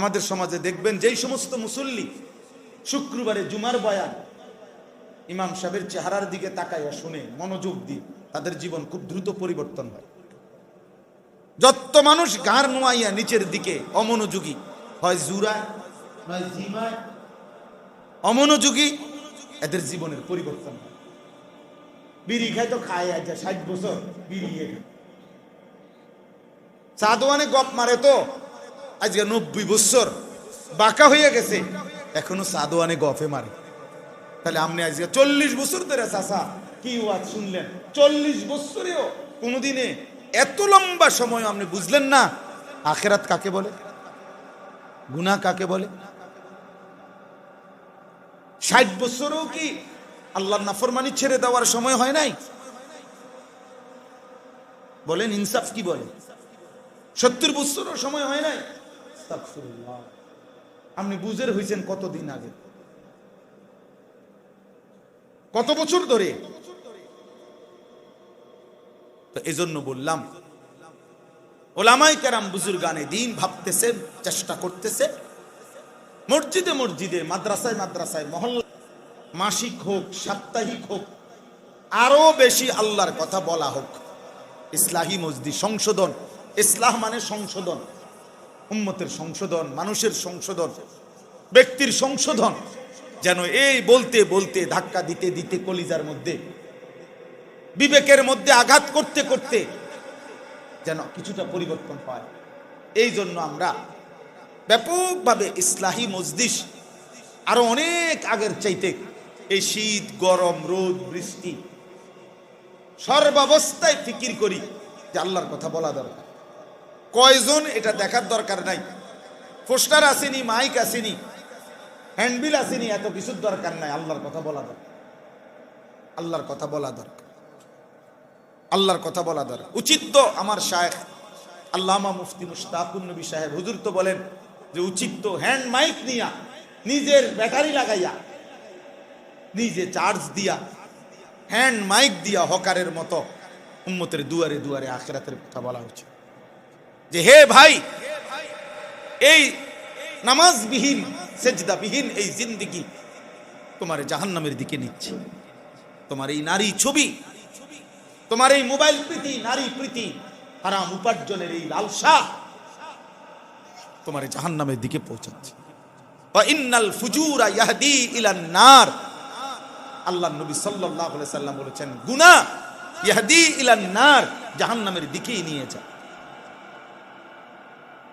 আমাদের সমাজে দেখবেন যেই সমস্ত মুসল্লি শুক্রবারে জুমার বয়ান, ইমাম সাহেবের চেহারার দিকে তাকাইয়া শুনে, মনোযোগ দিয়ে তাদের জীবন খুব দ্রুত পরিবর্তন হয়। যত মানুষ গার নোয়াইয়া নিচের দিকে অমনোযোগী, হয় জিমায়, অমনোযোগী, এদের জীবনের পরিবর্তন হয়। বিড়ি খায় তো খায় আজ ষাট বছর বিড়ি খায় সাদওয়ানে গপ মারে তো আজকে নব্বই বছর বাঁকা হয়ে গেছে। এখনও সাদওয়ানে গফে মারে। তাহলে আপনি আজকে চল্লিশ বছর ধরে চাষা কি ওয়াজ শুনলেন? চল্লিশ বছরেও কোনোদিনে এত লম্বা সময় আপনি বুঝলেন না? আখেরাত কাকে বলে? গুনা কাকে বলে? ষাট বছরও কি আল্লাহ নাফরমানি ছেড়ে দেওয়ার সময় হয় নাই? বলেন, ইনসাফ কি বলে? সত্তর বছরও সময় হয় নাই। আপনি বুঝের হয়েছেন কতদিন আগে। কত বছর ধরে। তো এজন্য বললাম ওলামাই কেরাম বুজুর গানে দিন ভাবতেছে চেষ্টা করতেছে। মসজিদে মসজিদে, মাদ্রাসায় মাদ্রাসায়, মহল্লা, মাসিক হোক, সাপ্তাহিক হোক, আরও বেশি আল্লাহর কথা বলা হোক। ইসলাহী মসজিদ সংশোধন, ইসলাহ মানে সংশোধন। উম্মতের সংশোধন, মানুষের সংশোধন, ব্যক্তির সংশোধন, যেন এই বলতে বলতে, ধাক্কা দিতে দিতে কলিজার মধ্যে, বিবেকের মধ্যে আঘাত করতে করতে যেন কিছুটা পরিবর্তন হয়। এই জন্য আমরা ব্যাপকভাবে ইসলাহী মজদিস আরও অনেক আগের চাইতে এই শীত, গরম, রোদ, বৃষ্টি সর্বাবস্থায় ফিকির করি যে আল্লাহর কথা বলা দরকার। কয়জন এটা দেখার দরকার নাই। পোস্টার আসেনি, মাইক আসেনি, হ্যান্ডবিল আসেনি, এত কিছুর দরকার নাই, আল্লাহর কথা বলা দরকার। আল্লাহর কথা বলা দরকার। আল্লাহর কথা বলা দরকার। উচিত তো আমার শায়েখ, আল্লামা মুফতি মুশতাকুন নবী সাহেব, হুজুর তো বলেন যে উচিত তো হ্যান্ড মাইক নিয়া, নিজের ব্যাটারি লাগাইয়া, নিজে চার্জ দিয়া, হ্যান্ড মাইক দিয়া হকারের মতো উম্মতের দুয়ারে দুয়ারে আখেরাতের কথা বলা উচিত। যে হে ভাই, এই নামাজবিহীন, সেজদাবিহীন এই জিন্দিগি তোমার জাহান্নামের দিকে নিচ্ছে। তোমার এই নারী ছবি, তোমার এই মোবাইল প্রীতি, নারী প্রীতি, হারাম উপার্জনের এই লালসা তোমার জাহান্নামের দিকে পৌঁছাচ্ছে। আল্লাহ নবী সাল্লাম বলেছেন, গুনাহ ইয়াহদি ইলান নার, জাহান্নামের দিকেই নিয়ে যায়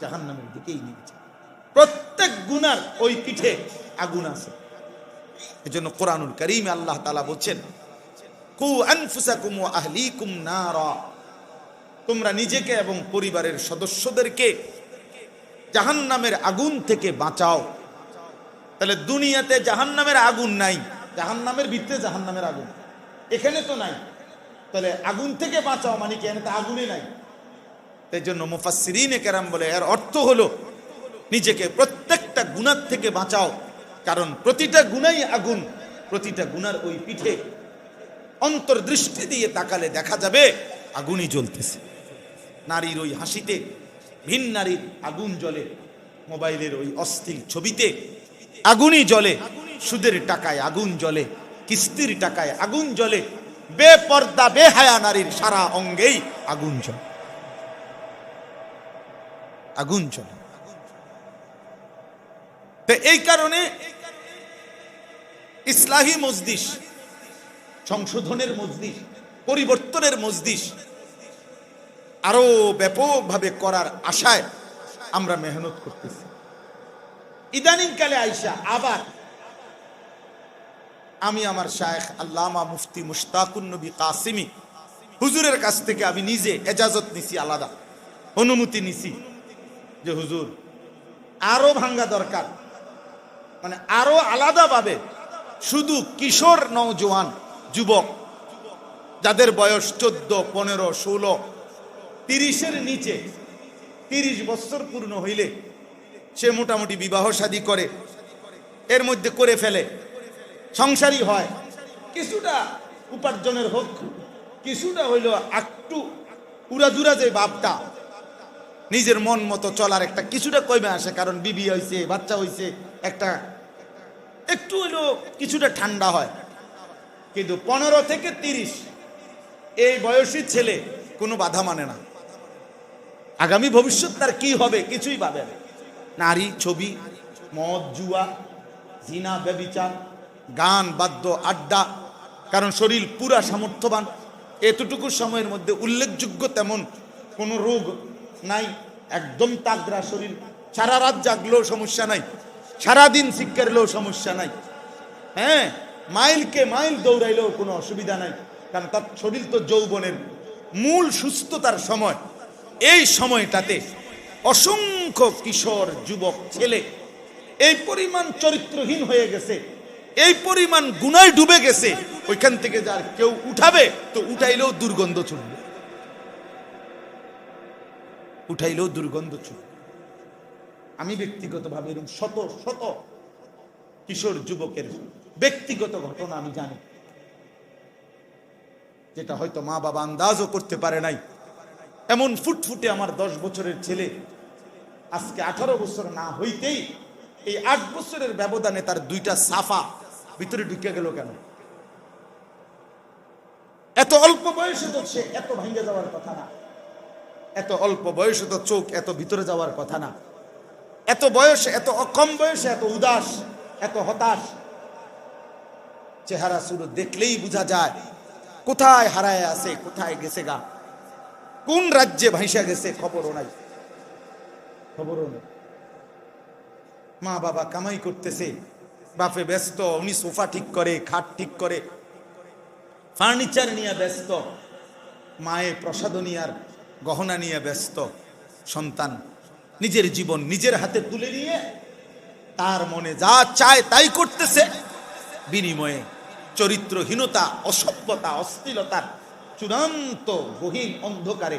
জাহান্নামের দিকেই নিয়ে যায় প্রত্যেক গুনার ওই পিঠে আগুন আছে। এজন্য কোরআনুল করিম আল্লাহ তালা বলছেন, কু তোমরা নিজেকে এবং পরিবারের সদস্যদেরকে জাহান্নামের আগুন থেকে বাঁচাও। তাহলে দুনিয়াতে জাহান্নামের আগুন নাই, জাহান্নামের ভিতরে জাহান্নামের আগুন। এখানে তো নাই। তাহলে আগুন থেকে বাঁচাও মানে কি? এখানে তো আগুনে নাই। এই জন্য মুফাসসিরিনে কেরাম বলে, এর অর্থ হলো নিজেকে প্রত্যেকটা গুণার থেকে বাঁচাও। কারণ প্রতিটা গুণাই আগুন, প্রতিটা গুণার ওই পিঠে অন্তর্দৃষ্টি দিয়ে তাকালে দেখা যাবে আগুনই জ্বলতেছে। নারীর ওই হাসিতে, ভিন নারীর আগুন জ্বলে, মোবাইলের ওই অস্থির ছবিতে আগুনই জ্বলে, সুদের টাকায় আগুন জ্বলে, কিস্তির টাকায় আগুন জ্বলে, বেপর্দা, বেহায়া নারীর সারা অঙ্গেই আগুন জ্বলে। আগুন জ্বলে। তো এই কারণে ইসলাহী মজদিস সংশোধনের মজদিস পরিবর্তনের মজদিস আরও ব্যাপকভাবে করার আশায় আমরা মেহনত করতেছি। ইদানিং কালে আইসা আবার আমি আমার শায়েখ আল্লামা মুফতি মুশতাকুন নবী কাসিমি হুজুরের কাছ থেকে আমি নিজে এজাজত নিছি আলাদা, অনুমতি নিছি। যে হুজুর, আরও ভাঙ্গা দরকার। মানে আরও আলাদাভাবে শুধু কিশোর নৌজওয়ান যুবক, যাদের বয়স চোদ্দ, পনেরো, ষোলো, তিরিশের নিচে তিরিশ বছর পূর্ণ হইলে সে মোটামুটি বিবাহ শাদী করে, এর মধ্যে করে ফেলে, সংসারী হয়। কিছুটা উপার্জনের হোক, কিছুটা হইল একটু উড়াদুরা যে বাপটা নিজের মন মতো চলার একটা কিছুটা কমে আসে, কারণ বিবি হয়েছে বাচ্চা হয়েছে একটা একটু হলো কিছুটা ঠান্ডা হয়। কিন্তু পনেরো থেকে তিরিশ, এই বয়সী ছেলে কোনো বাধা মানে না। আগামী ভবিষ্যৎ তার কি হবে কিছুই পাবে নারী, ছবি, মদ, জুয়া, জিনা, ব্যবিচার, গান, বাদ্য, আড্ডা, কারণ শরীর পুরা সামর্থ্যবান। এতটুকু সময়ের মধ্যে উল্লেখযোগ্য তেমন কোনো রোগ নাই, একদম তাগরা শরীর। সারা রাত জাগলেও সমস্যা নাই, সারাদিন শিক্ষারলেও সমস্যা নাই। হ্যাঁ মাইলকে মাইল দৌড়াইলেও কোনো অসুবিধা নাই, কারণ তার শরীর তো যৌবনের মূল সুস্থতার সময়। এই সময়টাতে অসংখ্য কিশোর যুবক ছেলে এই পরিমাণ চরিত্রহীন হয়ে গেছে, এই পরিমাণ গুনায় ডুবে গেছে, ওইখান থেকে যার কেউ উঠাবে, তো উঠাইলেও দুর্গন্ধ ছুটবে উঠাইলেও দুর্গন্ধ ছুটবে আমি ব্যক্তিগতভাবে এরকম শত শত কিশোর যুবকের ব্যক্তিগত ঘটনা আমি জানি, যেটা হয়তো মা বাবা আন্দাজও করতে পারে নাই। এমন ফুটফুটে আমার দশ বছরের ছেলে আজকে আঠারো বছর না হইতেই এই আট বছরের ব্যবধানে তার দুইটা সাফা ভিতরে ঢুকে গেল কেন? এত অল্প বয়সে তো সে এত ভেঙে যাওয়ার কথা না। এত অল্প বয়সে তো চোখ এত ভিতরে যাওয়ার কথা না। এত বয়সে, এত কম বয়সে এত উদাস, এত হতাশ। চেহারা শুরু দেখলেই বোঝা যায়, কোথায় হারায় আছে, কোথায় গেছে গা। কোন রাজ্যে ভাইসা গেছে খবরও নাই। খবরও নেই। মা বাবা কামাই করতেছে, বাপে ব্যস্ত, উনি সোফা ঠিক করে, খাট ঠিক করে, ফার্নিচার নিয়ে ব্যস্ত, মায়ে প্রসাদনিয়ার গহনা নিয়ে ব্যস্ত সন্তান। নিজের জীবন নিজের হাতে তুলে নিয়ে তার মনে যা চায় তাই করতেছে। বিনিময়ে চরিত্রহীনতা, অসভ্যতা অস্থিলতার চূড়ান্ত গহীন অন্ধকারে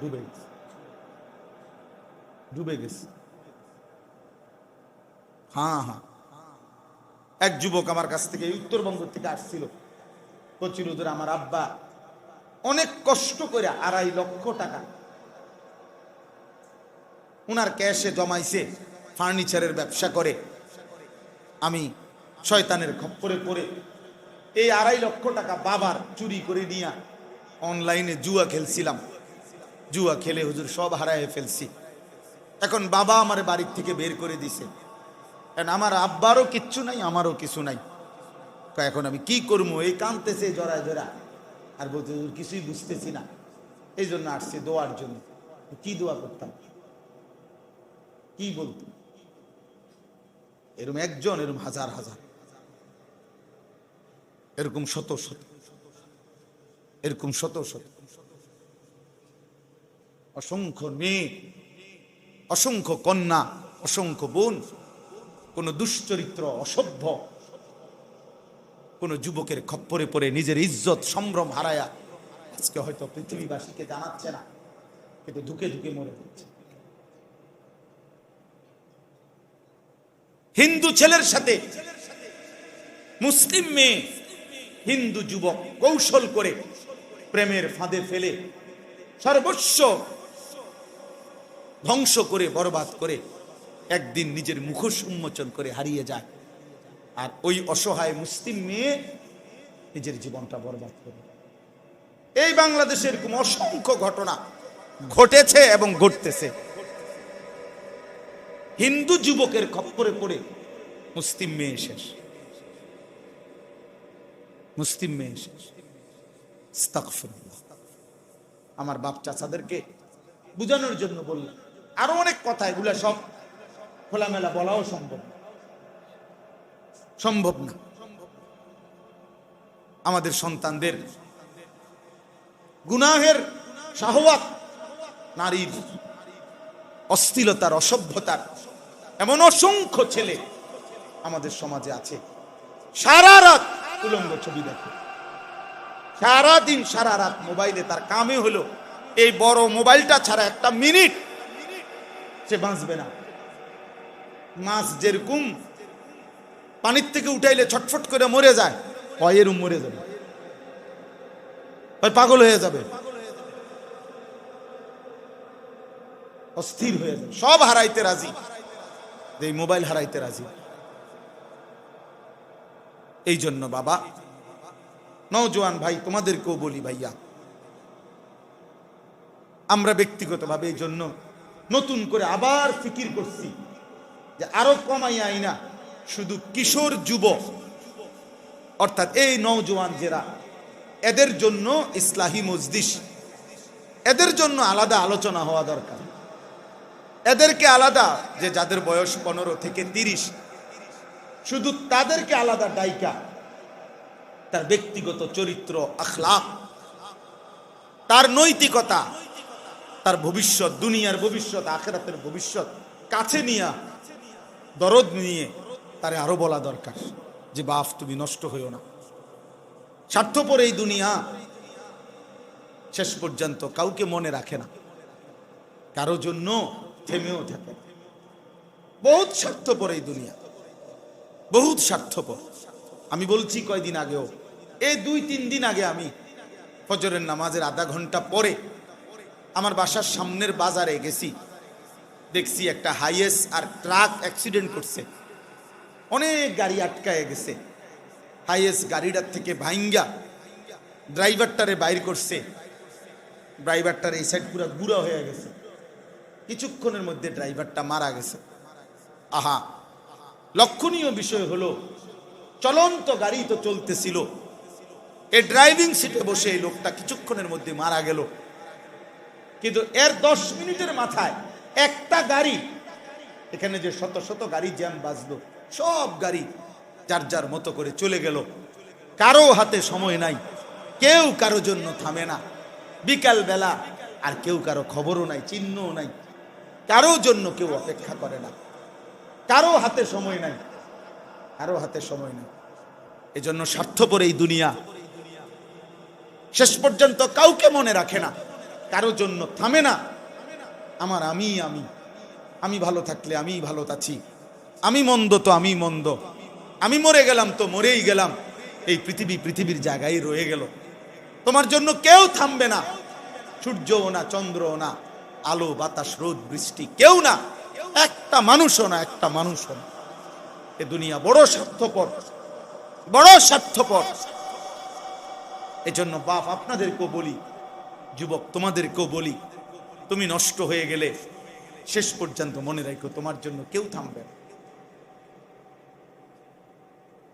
ডুবে গেছে। ডুবে গেছে। হ্যাঁ হ্যাঁ। এক যুবক আমার কাছ থেকে উত্তরবঙ্গ থেকে আসছিল। বলছিল আমার আব্বা অনেক কষ্ট করে আড়াই লক্ষ টাকা। উনার ক্যাশে জমাইছে, ফার্নিচারের ব্যবসা করে। আমি শয়তানের খপ্পরে পড়ে এই আড়াই লক্ষ টাকা বাবার চুরি করে নিয়ে অনলাইনে জুয়া খেলছিলাম। জুয়া খেলে হুজুর সব হারায় ফেলছি। এখন বাবা আমার বাড়ির থেকে বের করে দিছে। কারণ আমার আব্বারও কিচ্ছু নাই, আমারও কিছু নাই। এখন আমি কি করব? এই কানতেছে জড়ায় জড়া আর বলতে কিছুই বুঝতেছি না। এই জন্য আসছে দোয়ার জন্য। কি দোয়া করতাম? কি বলতো? এরকম একজন এরকম হাজার হাজার। এরকম শত শত। এরকম শত শত। অসংখ্য মেয়ে, অসংখ্য কন্যা, অসংখ্য বোন, কোন দুশ্চরিত্র, অসভ্য কোন যুবকের খপ্পরে পড়ে নিজের ইজ্জত, সম্ভ্রম হারায়া আজকে হয়তো পৃথিবীবাসীকে জানাচ্ছে না, কিন্তু ধুকে ধুকে মরে যাচ্ছে হিন্দু ছেলের সাথে মুসলিম মেয়ে হিন্দু যুবক কৌশল করে প্রেমের ফাঁদে ফেলে সর্বস্ব ধ্বংস করে, বরবাদ করে একদিন নিজের মুখোশ উন্মোচন করে হারিয়ে যায়। আর ওই অসহায় মুসলিম মেয়ে নিজের জীবনটা বরবাদ করে। এই বাংলাদেশের এরকম অসংখ্য ঘটনা ঘটেছে এবং ঘটতেছে। হিন্দু যুবকের খপ্পরে পড়ে মুসলিম মেয়ে শেষ। মুসলিম মেয়ে শেষ। আমার বাপ চাচাদেরকে বুঝানোর জন্য বললাম, আরও অনেক কথা, এগুলা সব খোলামেলা বলাও সম্ভব। সম্ভব না। আমাদের সন্তানদের গুনাহের শাহওয়াত, নারীর অস্থিলতার অসভ্যতার এমন অসংখ্য ছেলে আমাদের সমাজে আছে। সারা রাত উলঙ্গ ছবি দেখে। সারা দিন, সারা রাত মোবাইলে তার কামে হলো। এই বড় মোবাইলটা ছাড়া একটা মিনিট সে বাঁচবে না। মাছ যেরকম পানির থেকে উঠাইলে ছটফট করে মরে যায় এরম মরে যাবে। পাগল হয়ে যাবে। অস্থির হয়ে যায় সব হারাইতে রাজি। এই মোবাইল হারাইতে রাজি। এই জন্য বাবা, নওজোয়ান ভাই, তোমাদেরকেও বলি ভাইয়া, আমরা ব্যক্তিগতভাবে এই জন্য নতুন করে আবার ফিকির করছি যে আরও কমাই আইনা। শুধু কিশোর যুবক, অর্থাৎ এই নওজোয়ান যারা এদের জন্য ইসলাহী মজদিস এদের জন্য আলাদা আলোচনা হওয়া দরকার। এদেরকে আলাদা যে যাদের বয়স পনেরো থেকে তিরিশ, শুধু তাদেরকে আলাদা ডাইকা, তার ব্যক্তিগত চরিত্র, আখলাক, তার নৈতিকতা, তার ভবিষ্যৎ, দুনিয়ার ভবিষ্যৎ, আখেরাতের ভবিষ্যৎ কাছে নিয়ে, দরদ নিয়ে তারে আরও বলা দরকার যে বাপ, তুমি নষ্ট হইও না। স্বার্থপর এই দুনিয়া শেষ পর্যন্ত কাউকে মনে রাখে না। কারও জন্য থেমেও থাকে বহুত স্বার্থপর এই দুনিয়া। বহুত স্বার্থপর। আমি বলছি কয়দিন আগেও, এই দুই, তিন দিন আগে আমি ফজরের নামাজের আধা ঘণ্টা পরে আমার বাসার সামনের বাজারে গেছি। দেখছি একটা হাইয়েস্ট আর ট্রাক অ্যাক্সিডেন্ট করছে। অনেক গাড়ি আটকায় গেছে। হাইয়েস্ট গাড়িটার থেকে ভাইঙ্গা ড্রাইভারটারে বাইর করছে। ড্রাইভারটার এই সাইড পুরা গুঁড়া হয়ে গেছে। কিছুক্ষণের মধ্যে ড্রাইভারটা মারা গেছে। আহা! লক্ষণীয় বিষয় হলো, চলন্ত গাড়ি তো চলতেছিল। এই ড্রাইভিং সিটে বসে এই লোকটা কিছুক্ষণের মধ্যে মারা গেল। কিন্তু এর দশ মিনিটের মাথায় একটা গাড়ি, এখানে যে শত শত গাড়ি জ্যাম বাজলো। সব গাড়ি যার যার মতো করে চলে গেল। কারও হাতে সময় নাই, কেউ কারও জন্য থামে না। বিকাল বেলা আর কেউ কারও খবরও নাই, চিহ্নও নাই। কারও জন্য কেউ অপেক্ষা করে না। কারও হাতে সময় নাই, কারও হাতে সময় নাই। এজন্য স্বার্থপর এই দুনিয়া। শেষ পর্যন্ত কাউকে মনে রাখে না, কারও জন্য থামে না। আমার আমি আমি। আমি ভালো থাকলে আমি ভালো আছি। আমি মন্দ তো আমি মন্দ। আমি মরে গেলাম তো মরেই গেলাম। এই পৃথিবী পৃথিবীর জায়গায় রয়ে গেল। তোমার জন্য কেউ থামবে না। সূর্যও না, চন্দ্রও না, আলো, বাতাস, রোদ, বৃষ্টি কেউ না। একটা মানুষও না, একটা মানুষও না। এ দুনিয়া বড় স্বার্থপর বড় স্বার্থপর। এজন্য বাপ, আপনাদেরকেও বলি, যুবক, তোমাদেরকেও বলি, তুমি নষ্ট হয়ে গেলে শেষ পর্যন্ত মনে রাখো, তোমার জন্য কেউ থামবে না।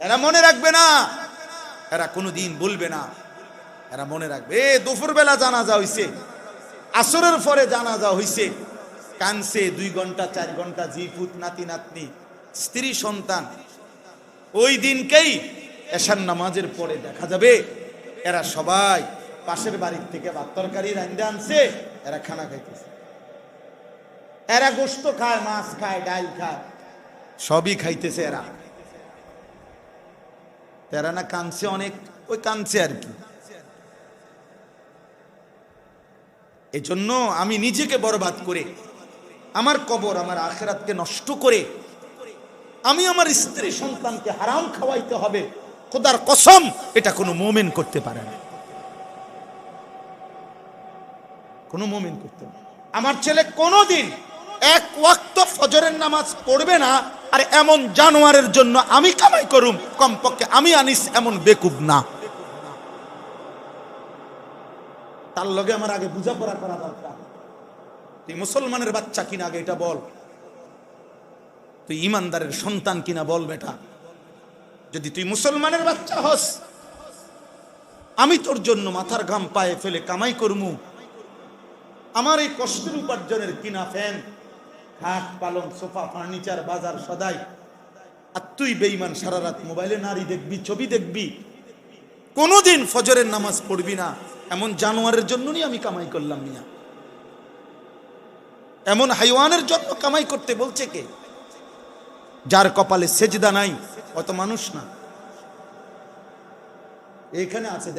এরা মনে রাখবে না। এরা কোনোদিন বলবে না। এরা মনে রাখবে, এ দুপুর বেলা জানাজা হইছে। আসরের পরে জানাজা হইছে। কানছে দুই ঘণ্টা, চার ঘণ্টা জি ফুত নাতি, নাতনি, স্ত্রী, সন্তান। ওই দিনকেই এশার নামাজের পরে দেখা যাবে, এরা সবাই পাশের বাড়ির থেকে ভাত তরকারি রান্দে আনছে, এরা খানা খাইতেছে। এরা গোস্ত খায়, মাছ খায়, ডাল খায়, সবই খাইতেছে এরা। এরা না কানছে অনেক, ওই কানছে আর কি এজন্য আমি নিজেকে বরবাদ করে, আমার কবর, আমার আখেরাতকে নষ্ট করে, আমি আমার স্ত্রী সন্তানকে হারাম খাওয়াইতে হবে, খোদার কসম, এটা কোনো মোমেন করতে পারে না কোনো মোমেন করতে। আমার ছেলে কোনোদিন এক ওয়াক্ত ফজরের নামাজ পড়বে না আর এমন জানোয়ারের জন্য আমি কামাই করুম, কমপক্ষে আমি আনিস এমন বেকুব না। তার লগে আমার আগে বোঝাপড়া করা দরকার। তুই মুসলমানের বাচ্চা কিনা আগে এটা বল। তুই ইমানদারের সন্তান কিনা বল বেটা। যদি তুই মুসলমানের বাচ্চা হস, আমি তোর জন্য মাথার ঘাম পায়ে ফেলে কামাই করমু। আমার এই কষ্টের উপার্জনের কিনা ফ্যান। খাট পালং, সোফা, ফার্নিচার, বাজার সদাই। আর তুই বেইমান সারা রাত মোবাইলে নারী দেখবি, ছবি দেখবি। কোনোদিন ফজরের নামাজ পড়বি না। এমন জানোয়ারের জন্যই আমি কামাই করলাম মিয়া। এমন হাইওয়ানের জন্য কামাই করতে বলছে কে? যার কপালে সেজদা নাই, অত মানুষ না। এখানে আছে